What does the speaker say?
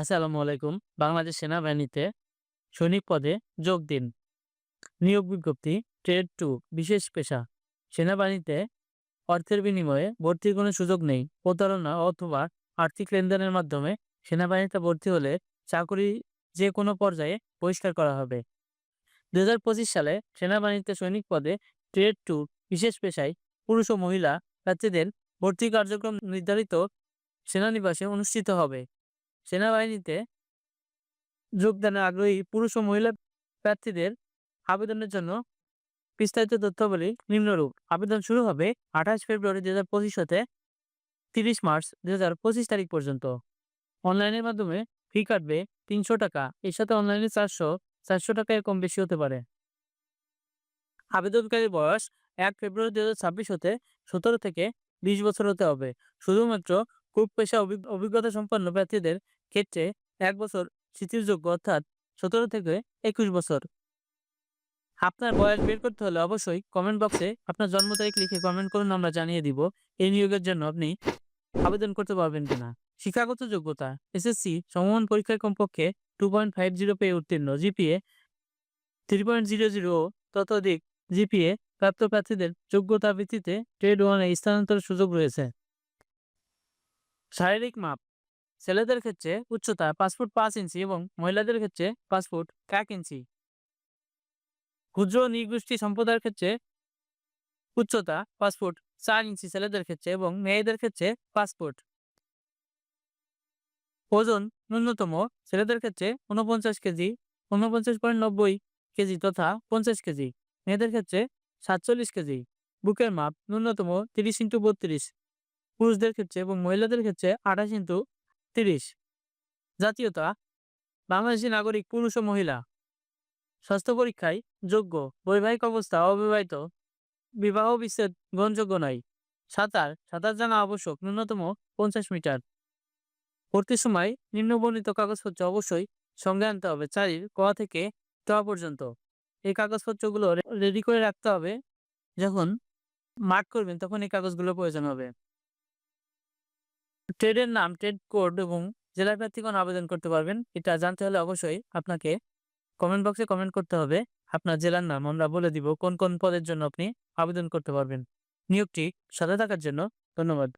আসসালামু আলাইকুম। বাংলাদেশ সেনাবাহিনীতে সৈনিক পদে যোগ দিন। নিয়োগ বিজ্ঞপ্তি, ট্রেড টু, বিশেষ পেশা। সেনাবাহিনীতে অর্থের বিনিময়ে ভর্তির কোনো সুযোগ নেই। প্রতারণা অথবা আর্থিক লেনদেনের মাধ্যমে সেনাবাহিনীতে ভর্তি হলে চাকরি যে কোনো পর্যায়ে বহিষ্কার করা হবে। দু হাজার পঁচিশ সালে সেনাবাহিনীতে সৈনিক পদে ট্রেড টু, বিশেষ পেশায় পুরুষ ও মহিলা প্রার্থীদের ভর্তি কার্যক্রম নির্ধারিত সেনানিবাসে অনুষ্ঠিত হবে। সেনাবাহিনীতে যোগদানে আগ্রহী পুরুষ ও মহিলা প্রার্থীদের আবেদনের জন্য বিস্তারিত তথ্যাবলী নিম্নরূপ। আবেদন শুরু হবে আঠাশ ফেব্রুয়ারি দু হাজার পঁচিশ হতে তিরিশ মার্চ দু হাজার পঁচিশ তারিখ পর্যন্ত। অনলাইনের মাধ্যমে ফি কাটবে তিনশো টাকা। এর সাথে অনলাইনে চারশো চারশো টাকা কম বেশি হতে পারে। আবেদনকারীর বয়স এক ফেব্রুয়ারি দু হাজার ছাব্বিশ হতে সতেরো থেকে বিশ বছর হতে হবে। শুধুমাত্র কূপ পেশা অভিজ্ঞতা সম্পন্ন প্রার্থীদের ক্ষেত্রে এক বছর শিথিলযোগ্য অর্থাৎ সতেরো থেকে একুশ বছর। আপনার বয়স বের করতে হলে অবশ্যই কমেন্ট বক্সে আপনার জন্ম তারিখ লিখে কমেন্ট করুন, আমরা জানিয়ে দিব এই নিয়োগের জন্য আপনি আবেদন করতে পারবেন কিনা। শিক্ষাগত যোগ্যতা এসএসসি সমমান পরীক্ষায় কমপক্ষে টু পয়েন্ট ফাইভ জিরো পেয়ে উত্তীর্ণ। GPA three point zero zero ততোধিক জিপিএ প্রাপ্ত প্রার্থীদের যোগ্যতা ভিত্তিতে ট্রেড ওয়ানে স্থানান্তরের সুযোগ রয়েছে। শারীরিক মাপ, ছেলেদের ক্ষেত্রে উচ্চতা পাঁচ ফুট পাঁচ ইঞ্চি এবং মহিলাদের ক্ষেত্রে পাঁচ ফুট এক ইঞ্চি। ক্ষুদ্র নৃগোষ্ঠী সম্প্রদায়ের ক্ষেত্রে উচ্চতা পাঁচ ফুট চার ইঞ্চি ছেলেদের ক্ষেত্রে এবং মেয়েদের ক্ষেত্রে পাঁচ ফুট। ওজন ন্যূনতম ছেলেদের ক্ষেত্রে উনপঞ্চাশ কেজি উনপঞ্চাশ পয়েন্ট নব্বই কেজি তথা পঞ্চাশ কেজি, মেয়েদের ক্ষেত্রে সাতচল্লিশ কেজি। বুকের মাপ ন্যূনতম তিরিশ ইন্টু বত্রিশ। পুরুষদের ক্ষেত্রে এবং মহিলাদের ক্ষেত্রে আঠাশ ইন্টু তিরিশ। জাতীয়তা, বাংলাদেশী নাগরিক, পুরুষ ও মহিলা। স্বাস্থ্য পরীক্ষায় যোগ্য, বৈবাহিক অবস্থা অবিবাহিত, বিবাহ বিচ্ছেদ গ্রহণযোগ্য নয়। সাঁতার সাঁতার জানা আবশ্যক, ন্যূনতম পঞ্চাশ মিটার। ভর্তির সময়, নিম্নবর্ণিত কাগজপত্র অবশ্যই সঙ্গে আনতে হবে, চারির ক থেকে ত পর্যন্ত। এই কাগজপত্রগুলো রেডি করে রাখতে হবে। যখন মার্ক করবেন, তখন এই কাগজগুলো প্রয়োজন হবে। ট্রেডের নাম ট্রেড কোড এবং জেলা প্রার্থীগণ আবেদন করতে পারবেন, এটা জানতে হলে অবশ্যই আপনাকে কমেন্ট বক্সে কমেন্ট করতে হবে। আপনার জেলার নাম, আমরা বলে দিব কোন কোন পদের জন্য আপনি আবেদন করতে পারবেন। নিয়োগটি সাথে থাকার জন্য ধন্যবাদ।